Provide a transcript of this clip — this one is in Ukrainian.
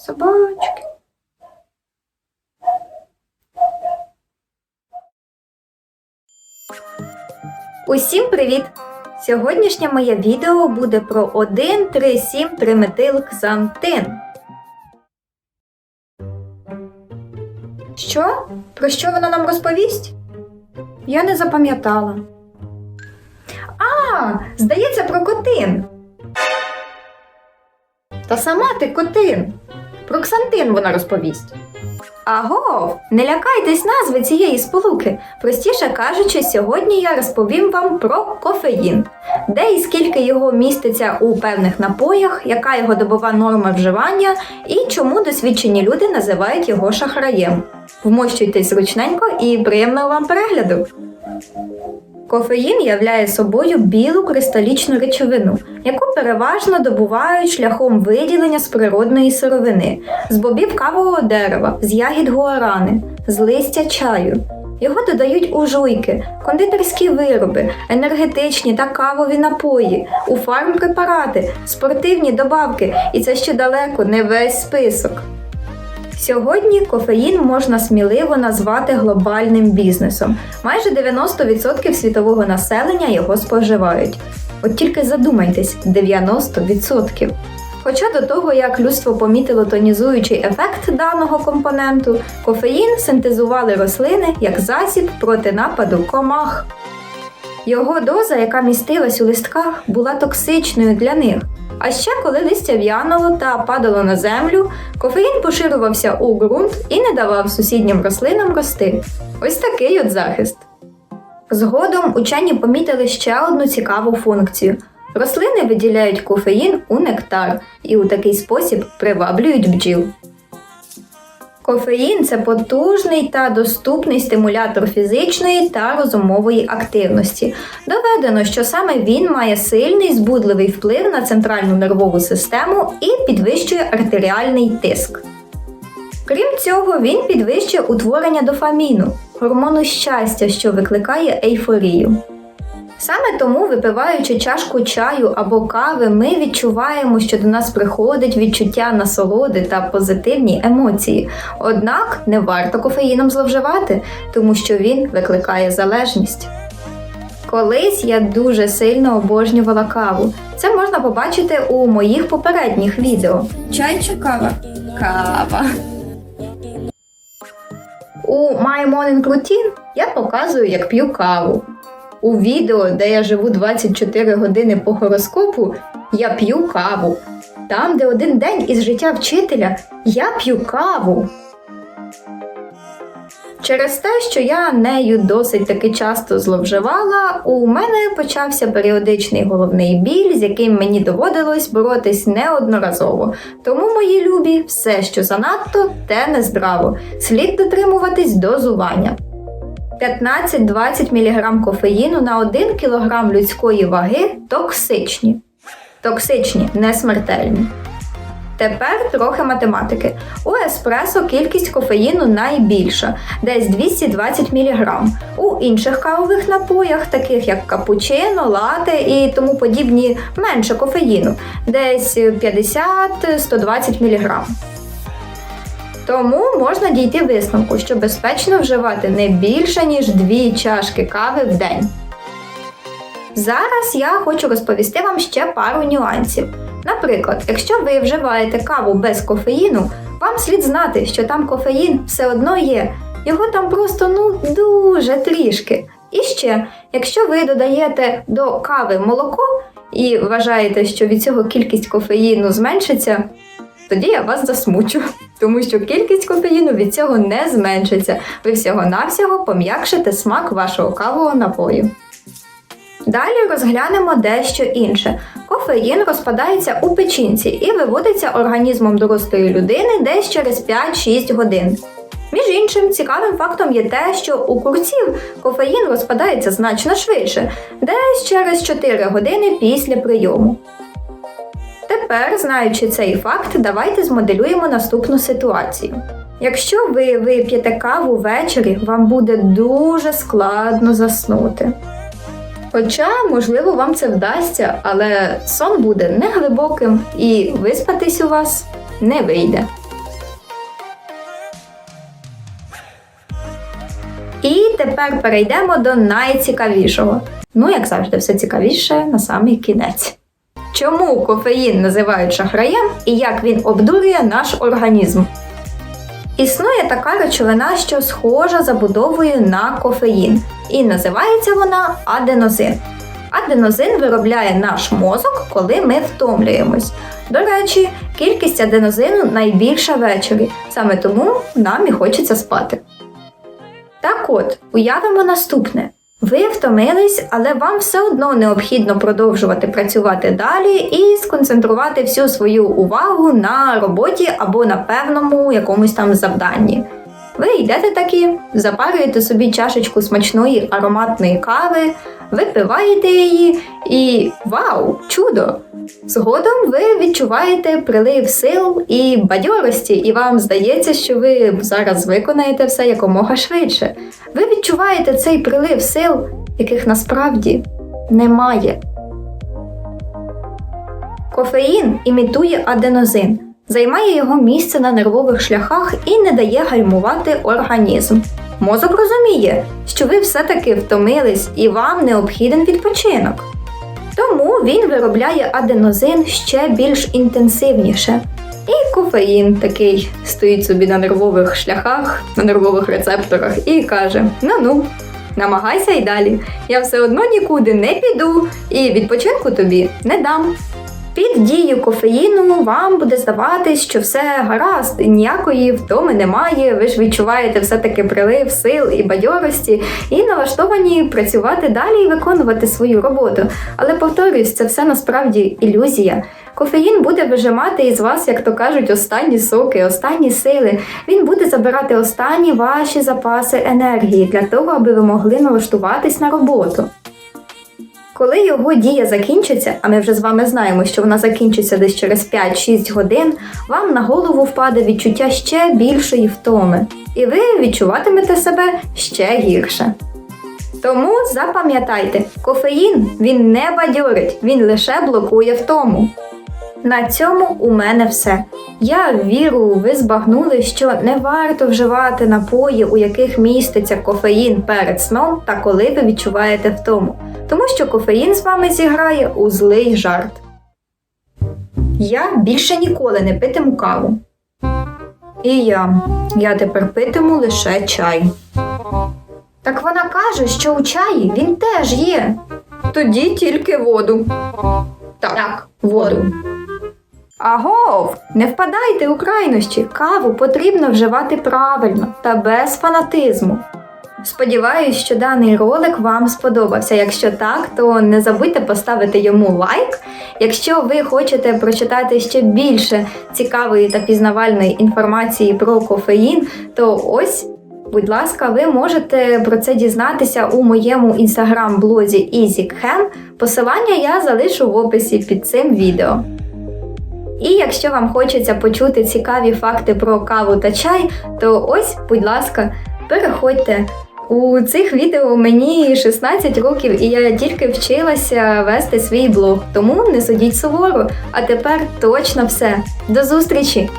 Собачки. Усім привіт! Сьогоднішнє моє відео буде про 1,3,7 триметилксантин. Що? Про що вона нам розповість? Я не запам'ятала. А, здається, про котин. Та сама ти котин. Про ксантин вона розповість. Агов, не лякайтесь назви цієї сполуки. Простіше кажучи, сьогодні я розповім вам про кофеїн, де і скільки його міститься у певних напоях, яка його добова норма вживання і чому досвідчені люди називають його шахраєм. Вмощуйтесь зручненько і приємного вам перегляду. Кофеїн являє собою білу кристалічну речовину, яку переважно добувають шляхом виділення з природної сировини, з бобів кавового дерева, з ягід гуарани, з листя чаю. Його додають у жуйки, кондитерські вироби, енергетичні та кавові напої, у фармпрепарати, спортивні добавки, і це ще далеко не весь список. Сьогодні кофеїн можна сміливо назвати глобальним бізнесом. Майже 90% світового населення його споживають. От тільки задумайтесь, 90%. Хоча до того, як людство помітило тонізуючий ефект даного компоненту, кофеїн синтезували рослини як засіб проти нападу комах. Його доза, яка містилась у листках, була токсичною для них. А ще коли листя в'януло та падало на землю, кофеїн поширювався у ґрунт і не давав сусіднім рослинам рости. Ось такий от захист. Згодом учені помітили ще одну цікаву функцію. Рослини виділяють кофеїн у нектар і у такий спосіб приваблюють бджіл. Кофеїн це потужний та доступний стимулятор фізичної та розумової активності. Доведено, що саме він має сильний збудливий вплив на центральну нервову систему і підвищує артеріальний тиск. Крім цього, він підвищує утворення дофаміну, гормону щастя, що викликає ейфорію. Саме тому, випиваючи чашку чаю або кави, ми відчуваємо, що до нас приходить відчуття насолоди та позитивні емоції. Однак не варто кофеїном зловживати, тому що він викликає залежність. Колись я дуже сильно обожнювала каву. Це можна побачити у моїх попередніх відео. Чай чи кава? Кава. У My Morning Routine я показую, як п'ю каву. У відео, де я живу 24 години по гороскопу, я п'ю каву. Там, де один день із життя вчителя, я п'ю каву. Через те, що я нею досить таки часто зловживала, у мене почався періодичний головний біль, з яким мені доводилось боротись неодноразово. Тому, мої любі, все, що занадто, те нездраво. Слід дотримуватись дозування. 15-20 мг кофеїну на 1 кг людської ваги токсичні. Токсичні, не смертельні. Тепер трохи математики. У еспресо кількість кофеїну найбільша, десь 220 мг. У інших кавових напоях, таких як капучино, лате і тому подібні, менше кофеїну, десь 50-120 мг. Тому можна дійти висновку, що безпечно вживати не більше, ніж 2 чашки кави в день. Зараз я хочу розповісти вам ще пару нюансів. Наприклад, якщо ви вживаєте каву без кофеїну, вам слід знати, що там кофеїн все одно є. Його там просто ну дуже трішки. І ще, якщо ви додаєте до кави молоко і вважаєте, що від цього кількість кофеїну зменшиться, тоді я вас засмучу, тому що кількість кофеїну від цього не зменшиться. Ви всього-навсього пом'якшите смак вашого кавового напою. Далі розглянемо дещо інше. Кофеїн розпадається у печінці і виводиться організмом дорослої людини десь через 5-6 годин. Між іншим, цікавим фактом є те, що у курців кофеїн розпадається значно швидше, десь через 4 години після прийому. Тепер, знаючи цей факт, давайте змоделюємо наступну ситуацію. Якщо ви вип'єте каву ввечері, вам буде дуже складно заснути. Хоча, можливо, вам це вдасться, але сон буде неглибоким і виспатись у вас не вийде. І тепер перейдемо до найцікавішого. Ну, як завжди, все цікавіше на самий кінець. Чому кофеїн називають шахраєм і як він обдурює наш організм? Існує така речовина, що схожа забудовою на кофеїн, і називається вона аденозин. Аденозин виробляє наш мозок, коли ми втомлюємось. До речі, кількість аденозину найбільша ввечері, саме тому нам і хочеться спати. Так от, уявимо наступне. Ви втомились, але вам все одно необхідно продовжувати працювати далі і сконцентрувати всю свою увагу на роботі або на певному якомусь там завданні. Ви йдете такі, запарюєте собі чашечку смачної ароматної кави, випиваєте її і вау, чудо! Згодом ви відчуваєте прилив сил і бадьорості, і вам здається, що ви зараз виконаєте все якомога швидше. Ви відчуваєте цей прилив сил, яких насправді немає. Кофеїн імітує аденозин, займає його місце на нервових шляхах і не дає гальмувати організм. Мозок розуміє, що ви все-таки втомились і вам необхіден відпочинок. Тому він виробляє аденозин ще більш інтенсивніше. І кофеїн такий стоїть собі на нервових шляхах, на нервових рецепторах і каже: Ну ну, намагайся й далі. Я все одно нікуди не піду і відпочинку тобі не дам. Під дією кофеїну вам буде здаватись, що все гаразд, ніякої втоми немає. Ви ж відчуваєте все-таки прилив сил і бадьорості, і налаштовані працювати далі і виконувати свою роботу. Але повторюсь, це все насправді ілюзія. Кофеїн буде вижимати із вас, як то кажуть, останні соки, останні сили. Він буде забирати останні ваші запаси енергії для того, аби ви могли налаштуватись на роботу. Коли його дія закінчиться, а ми вже з вами знаємо, що вона закінчиться десь через 5-6 годин, вам на голову впаде відчуття ще більшої втоми, і ви відчуватимете себе ще гірше. Тому запам'ятайте, кофеїн він не бадьорить, він лише блокує втому. На цьому у мене все. Я вірю, ви збагнули, що не варто вживати напої, у яких міститься кофеїн перед сном та коли ви відчуваєте втому, тому що кофеїн з вами зіграє у злий жарт. Я більше ніколи не питиму каву. І я. Я тепер питиму лише чай. Так вона каже, що у чаї він теж є. Тоді тільки воду. Так, воду. Агов, не впадайте у крайнощі. Каву потрібно вживати правильно та без фанатизму. Сподіваюсь, що даний ролик вам сподобався. Якщо так, то не забудьте поставити йому лайк. Якщо ви хочете прочитати ще більше цікавої та пізнавальної інформації про кофеїн, то ось. Будь ласка, ви можете про це дізнатися у моєму інстаграм-блозі EasyChem. Посилання я залишу в описі під цим відео. І якщо вам хочеться почути цікаві факти про каву та чай, то ось, будь ласка, переходьте. У цих відео мені 16 років, і я тільки вчилася вести свій блог, тому не судіть суворо. А тепер точно все. До зустрічі!